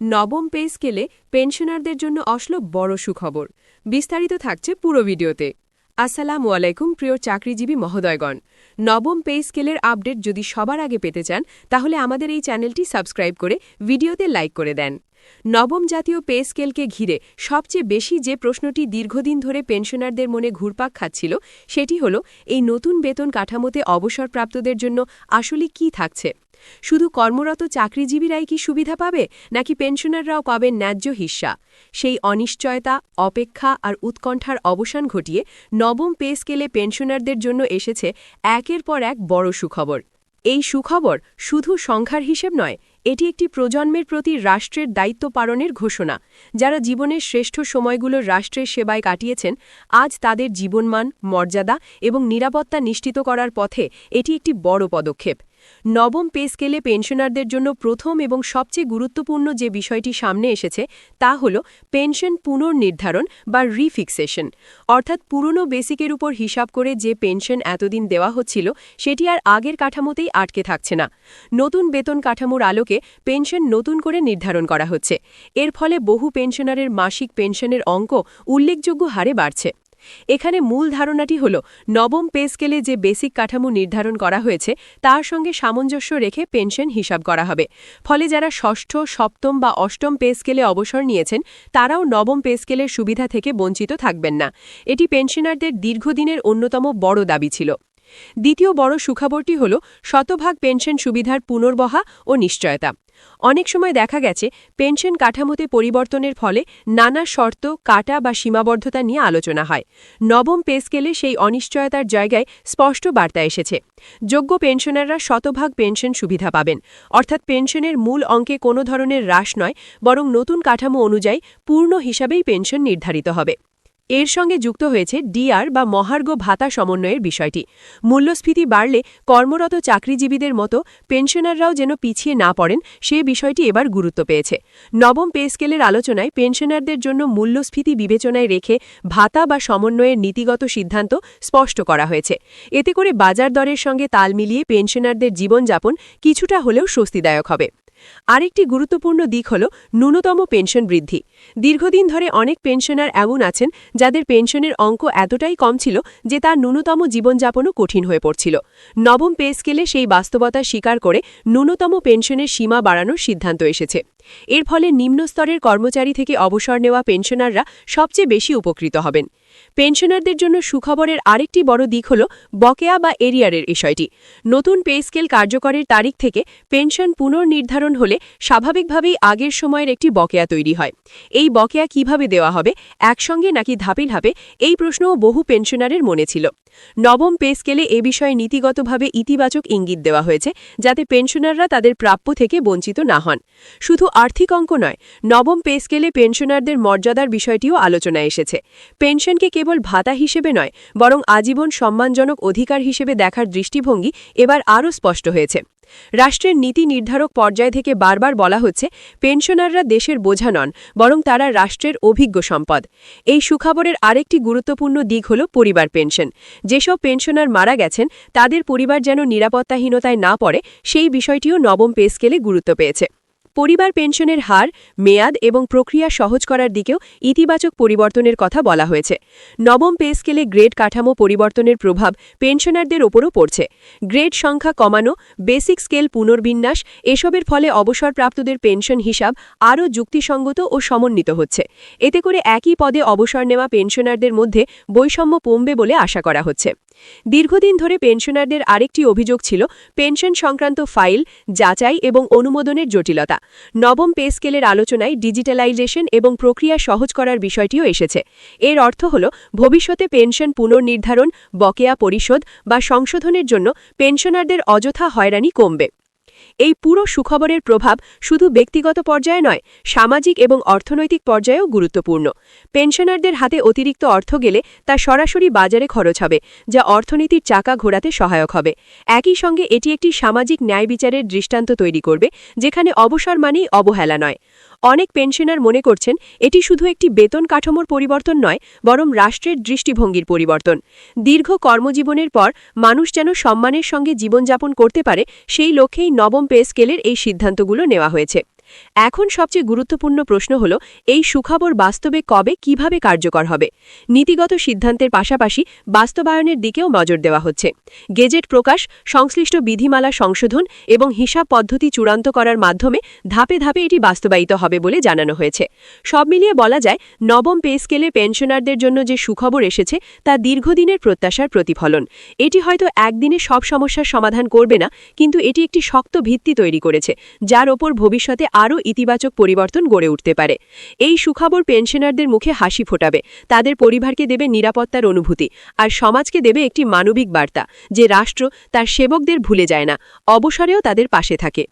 নবম পে স্কেলে পেনশনারদের জন্য আসলো বড় সুখবর। বিস্তারিত থাকছে পুরো ভিডিওতে। আসসালামু আলাইকুম, প্রিয় চাকরিজীবী মহোদয়গণ। নবম পে স্কেলের আপডেট যদি সবার আগে পেতে চান, তাহলে আমাদের এই চ্যানেলটি সাবস্ক্রাইব করে ভিডিওতে লাইক করে দেন। নবম জাতীয় পে স্কেলকে ঘিরে সবচেয়ে বেশি যে প্রশ্নটি দীর্ঘদিন ধরে পেনশনারদের মনে ঘুরপাক খাচ্ছিল, সেটি হল, এই নতুন বেতন কাঠামোতে অবসরপ্রাপ্তদের জন্য আসলে কি থাকছে? শুধু কর্মরত চাকরিজীবীরাই কি সুবিধা পাবে, নাকি পেনশনাররাও পাবেন ন্যায্য হিস্সা সেই অনিশ্চয়তা, অপেক্ষা আর উৎকণ্ঠার অবসান ঘটিয়ে নবম পে স্কেলে পেনশনারদের জন্য এসেছে একের পর এক বড় সুখবর। এই সুখবর শুধু সংখ্যার হিসেব নয়, এটি একটি প্রজন্মের প্রতি রাষ্ট্রের দায়িত্ব পালনের ঘোষণা। যারা জীবনের শ্রেষ্ঠ সময়গুলো রাষ্ট্রের সেবায় কাটিয়েছেন, আজ তাদের জীবনমান, মর্যাদা এবং নিরাপত্তা নিশ্চিত করার পথে এটি একটি বড় পদক্ষেপ। নবম পে স্কেলে পেনশনারদের জন্য প্রথম এবং সবচেয়ে গুরুত্বপূর্ণ যে বিষয়টি সামনে এসেছে, তা হল পেনশন পুনর্নির্ধারণ বা রিফিক্সেশন। অর্থাৎ পুরনো বেসিকের উপর হিসাব করে যে পেনশন এতদিন দেওয়া হচ্ছিল, সেটি আর আগের কাঠামোতেই আটকে থাকছে না। নতুন বেতন কাঠামোর আলোকে পেনশন নতুন করে নির্ধারণ করা হচ্ছে। এর ফলে বহু পেনশনারের মাসিক পেনশনের অঙ্ক উল্লেখযোগ্য হারে বাড়ছে। এখানে মূল ধারণাটি হল, নবম পে স্কেলে যে বেসিক কাঠামো নির্ধারণ করা হয়েছে, তার সঙ্গে সামঞ্জস্য রেখে পেনশন হিসাব করা হবে। ফলে যারা ষষ্ঠ, সপ্তম বা অষ্টম পে স্কেলে অবসর নিয়েছেন, তারাও নবম পে স্কেলের সুবিধা থেকে বঞ্চিত থাকবেন না। এটি পেনশনারদের দীর্ঘদিনের অন্যতম বড় দাবি ছিল। দ্বিতীয় বড় সুখবরটি হল, শতভাগ পেনশন সুবিধার পুনর্বহা ও নিশ্চয়তা। অনেক সময় দেখা গেছে পেনশন কাঠামোতে পরিবর্তনের ফলে নানা শর্ত, কাটা বা সীমাবদ্ধতা নিয়ে আলোচনা হয়। নবম পে স্কেলে সেই অনিশ্চয়তার জায়গায় স্পষ্ট বার্তা এসেছে। যোগ্য পেনশনাররা শতভাগ পেনশন সুবিধা পাবেন। অর্থাৎ পেনশনের মূল অঙ্কে কোনো ধরনের হ্রাস নয়, বরং নতুন কাঠামো অনুযায়ী পূর্ণ হিসাবেই পেনশন নির্ধারিত হবে। এর সঙ্গে যুক্ত হয়েছে ডিআর বা মহার্ঘ ভাতা সমন্বয়ের বিষয়টি। মূল্যস্ফীতি বাড়লে কর্মরত চাকরিজীবীদের মতো পেনশনাররাও যেন পিছিয়ে না পড়েন, সে বিষয়টি এবার গুরুত্ব পেয়েছে। নবম পে স্কেলের আলোচনায় পেনশনারদের জন্য মূল্যস্ফীতি বিবেচনায় রেখে ভাতা বা সমন্বয়ের নীতিগত সিদ্ধান্ত স্পষ্ট করা হয়েছে। এতে করে বাজার দরের সঙ্গে তাল মিলিয়ে পেনশনারদের জীবনযাপন কিছুটা হলেও স্বস্তিদায়ক হবে। আরেকটি গুরুত্বপূর্ণ দিক হল ন্যূনতম পেনশন বৃদ্ধি। দীর্ঘদিন ধরে অনেক পেনশনার এমন আছেন, যাদের পেনশনের অঙ্ক এতটাই কম ছিল যে তার ন্যূনতম জীবনযাপনও কঠিন হয়ে পড়ছিল। নবম পে স্কেলে সেই বাস্তবতা স্বীকার করে ন্যূনতম পেনশনের সীমা বাড়ানোর সিদ্ধান্ত এসেছে। এর ফলে নিম্নস্তরের কর্মচারী থেকে অবসর নেওয়া পেনশনাররা সবচেয়ে বেশি উপকৃত হবেন। পেনশনারদের জন্য সুখবরের আরেকটি বড় দিক হল বকেয়া বা এরিয়ারের বিষয়টি। নতুন পে স্কেল কার্যকরের তারিখ থেকে পেনশন পুনর্নির্ধারণ হলে স্বাভাবিকভাবেই আগের সময়ের একটি বকেয়া তৈরি হয়। এই বকেয়া কীভাবে দেওয়া হবে, একসঙ্গে নাকি ধাপে ধাপে, এই প্রশ্নও বহু পেনশনারের মনে ছিল। নবম পে স্কেলে এ বিষয়ে নীতিগতভাবে ইতিবাচক ইঙ্গিত দেওয়া হয়েছে, যাতে পেনশনাররা তাদের প্রাপ্য থেকে বঞ্চিত না হন। শুধু আর্থিক অঙ্ক নয়, নবম পে স্কেলে পেনশনারদের মর্যাদার বিষয়টিও আলোচনায় এসেছে। পেনশনকে কেবল ভাতা হিসেবে নয়, বরং আজীবন সম্মানজনক অধিকার হিসেবে দেখার দৃষ্টিভঙ্গি এবার আরও স্পষ্ট হয়েছে। রাষ্ট্রের নীতি নির্ধারক পর্যায় থেকে বারবার বলা হচ্ছে, পেনশনাররা দেশের বোঝা নন, বরং তারা রাষ্ট্রের অভিজ্ঞ সম্পদ। এই সুখবরের আরেকটি গুরুত্বপূর্ণ দিক হল পরিবার পেনশন। যেসব পেনশনার মারা গেছেন, তাদের পরিবার যেন নিরাপত্তাহীনতায় না পড়ে, সেই বিষয়টিও নবম পে স্কেলে গুরুত্ব পেয়েছে। পরিবার পেনশনের হার, মেয়াদ এবং প্রক্রিয়া সহজ করার দিকেও ইতিবাচক পরিবর্তনের কথা বলা হয়েছে। নবম পে স্কেলে গ্রেড কাঠামো পরিবর্তনের প্রভাব পেনশনারদের ওপরও পড়ছে। গ্রেড সংখ্যা কমানো, বেসিক স্কেল পুনর্বিন্যাস, এসবের ফলে অবসরপ্রাপ্তদের পেনশন হিসাব আরও যুক্তিসঙ্গত ও সমন্বিত হচ্ছে। এতে করে একই পদে অবসর নেওয়া পেনশনারদের মধ্যে বৈষম্য কমবে বলে আশা করা হচ্ছে। দীর্ঘদিন ধরে পেনশনারদের আরেকটি অভিযোগ ছিল পেনশন সংক্রান্ত ফাইল, যাচাই এবং অনুমোদনের জটিলতা। নবম পে স্কেলের আলোচনায় ডিজিটালাইজেশন এবং প্রক্রিয়া সহজ করার বিষয়টিও এসেছে। এর অর্থ হল, ভবিষ্যতে পেনশন পুনর্নির্ধারণ, বকেয়া পরিশোধ বা সংশোধনের জন্য পেনশনারদের অযথা হয়রানি কমবে। এই পুরো সুখবরের প্রভাব শুধু ব্যক্তিগত পর্যায়ে নয়, সামাজিক এবং অর্থনৈতিক পর্যায়েও গুরুত্বপূর্ণ। পেনশনারদের হাতে অতিরিক্ত অর্থ গেলে তা সরাসরি বাজারে খরচ হবে, যা অর্থনীতির চাকা ঘোরাতে সহায়ক হবে। একই সঙ্গে এটি একটি সামাজিক ন্যায় বিচারের দৃষ্টান্ত তৈরি করবে, যেখানে অবসর মানেই অবহেলা নয়। অনেক পেনশনার মনে করছেন এটি শুধু একটি বেতন কাঠামোর পরিবর্তন নয়, বরং রাষ্ট্রের দৃষ্টিভঙ্গির পরিবর্তন। দীর্ঘ কর্মজীবনের পর মানুষ যেন সম্মানের সঙ্গে জীবনযাপন করতে পারে, সেই লক্ষ্যেই নবম পে স্কেলের এই সিদ্ধান্তগুলো নেওয়া হয়েছে। এখন সবচেয়ে গুরুত্বপূর্ণ প্রশ্ন হল, এই সুখবর বাস্তবে কবে, কীভাবে কার্যকর হবে? নীতিগত সিদ্ধান্তের পাশাপাশি বাস্তবায়নের দিকেও নজর দেওয়া হচ্ছে। গেজেট প্রকাশ, সংশ্লিষ্ট বিধিমালা সংশোধন এবং হিসাব পদ্ধতি চূড়ান্ত করার মাধ্যমে ধাপে ধাপে এটি বাস্তবায়িত হবে বলে জানানো হয়েছে। সব মিলিয়ে বলা যায়, নবম পে স্কেলে পেনশনারদের জন্য যে সুখবর এসেছে, তা দীর্ঘদিনের প্রত্যাশার প্রতিফলন। এটি হয়তো একদিনে সব সমস্যার সমাধান করবে না, কিন্তু এটি একটি শক্ত ভিত্তি তৈরি করেছে, যার ওপর ভবিষ্যতে আরও ইতিবাচক পরিবর্তন গড়ে উঠতে পারে। এই সুখবর পেনশনারদের মুখে হাসি ফোটাবে। তাদের পরিবারকে দেবে নিরাপত্তার অনুভূতি আর সমাজকে দেবে একটি মানবিক বার্তা যে রাষ্ট্র তার সেবকদের ভুলে যায় না, অবসরেও তাদের পাশে থাকে।